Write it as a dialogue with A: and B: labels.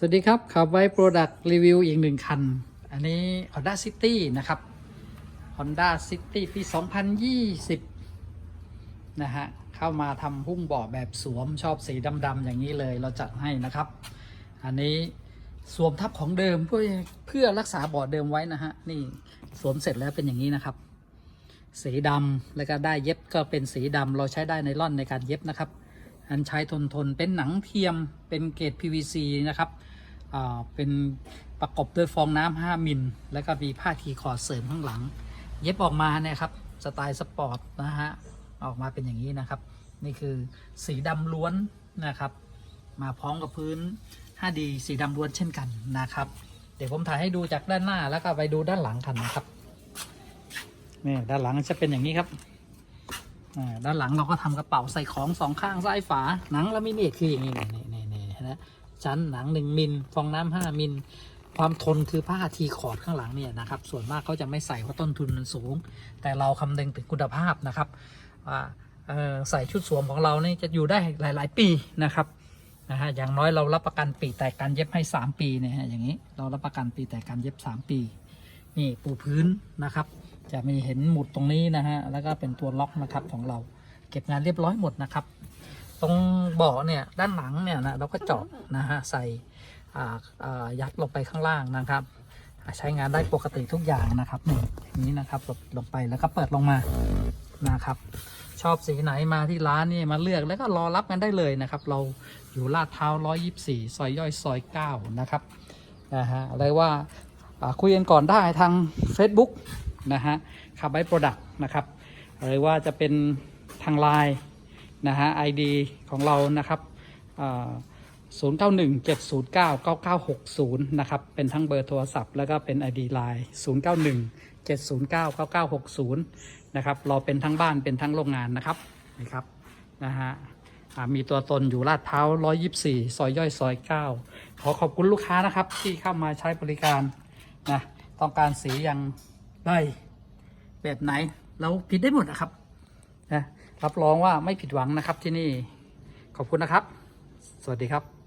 A: สวัสดีครับ ขับไว้ Product Review อีกหนึ่งคัน อันนี้ Honda City นะครับ Honda City ปี 2020 นะฮะ เข้ามาทำหุ้มเบาะแบบสวมชอบสีดำๆอย่างนี้เลยเราจัดให้นะครับ อันนี้สวมทับของเดิมเพื่อเพื่อรักษาเบาะเดิมไว้นะฮะ นี่สวมเสร็จแล้วเป็นอย่างนี้นะครับ สีดำแล้วก็ได้เย็บก็เป็นสีดำเราใช้ได้ในร่อนในการเย็บนะครับ อันใช้ทนทนเป็นหนังเทียมเป็นเกรด PVC นะครับเป็นประกบด้วยฟองน้ำ5มิล แล้วก็มีผ้าทีคอเสริมข้างหลัง เย็บออกมาเนี่ยครับสไตล์สปอร์ตนะฮะออกมาเป็นอย่างนี้นะครับ นี่คือสีดำล้วนนะครับ มาพร้อมกับพื้น 5D สีดำล้วนเช่นกันนะครับ เดี๋ยวผมถ่ายให้ดูจากด้านหน้าแล้วก็ไปดูด้านหลังกันนะครับนี่ด้านหลังจะเป็นอย่างนี้ครับ ด้านหลังเราก็ทำกระเป๋าใส่ของสองข้างซ้ายฝาหนังลามิเนตคืออย่างนี้นี่นี่นี่นะชั้นหนังหนึ่งมิลฟองน้ำห้ามิลความทนคือผ้าทีคอร์ดข้างหลังเนี่ยนะครับส่วนมากเขาจะไม่ใส่เพราะต้นทุนมันสูง แต่เราคำนึงถึงคุณภาพนะครับว่าใส่ชุดสวมของเราเนี่ยจะอยู่ได้หลาย ๆ ปีนะครับนะฮะอย่างน้อยเรารับประกันปีแต่การเย็บให้ 3 ปีเนี่ยฮะอย่างนี้เรารับประกันปีแต่การเย็บ 3 ปี นี่ปูพื้นนะครับ จะมีเห็นหมุดตรงนี้นะฮะแล้วก็เป็นตัวล็อกนะครับของเรา เก็บงานเรียบร้อยหมดนะครับ ตรงเบาะเนี่ยด้านหลังเนี่ยนะเราก็เจาะนะฮะใส่ยัดลงไปข้างล่างนะครับ ใช้งานได้ปกติทุกอย่างนะครับนี่อย่างนี้นะครับกดลงไปแล้วก็เปิดลงมานะครับ ชอบสีไหนมาที่ร้านนี่มาเลือกแล้วก็รอรับกันได้เลยนะครับ เราอยู่ลาดพร้า124 ซอยย่อยซอย9นะครับนะฮะอะไรว่าอ่าคุยกันก่อนได้ทาง Facebook นะฮะขับไบโปรดักต์นะครับหรือว่าจะเป็นทางไลน์นะฮะ ID ของเรานะครับ0 9 1 7 0 9 9 9 6 0 นะครับ เป็นทั้งเบอร์โทรศัพท์ แล้วก็เป็น ID ไลน์0 9 1 7 0 9 9 9 6 0 นะครับ เราเป็นทั้งบ้านเป็นทั้งโรงงานนะครับนี่ครับนะฮะมีตัวตนอยู่ลาดพร้าว 124 ซอยย่อยซอย 9 ขอขอบคุณลูกค้านะครับที่เข้ามาใช้บริการนะต้องการสีย่าง ไรแบบไหนเราผิดได้หมดนะครับนะรับรองว่าไม่ผิดหวังนะครับที่นี่ขอบคุณนะครับ สวัสดีครับ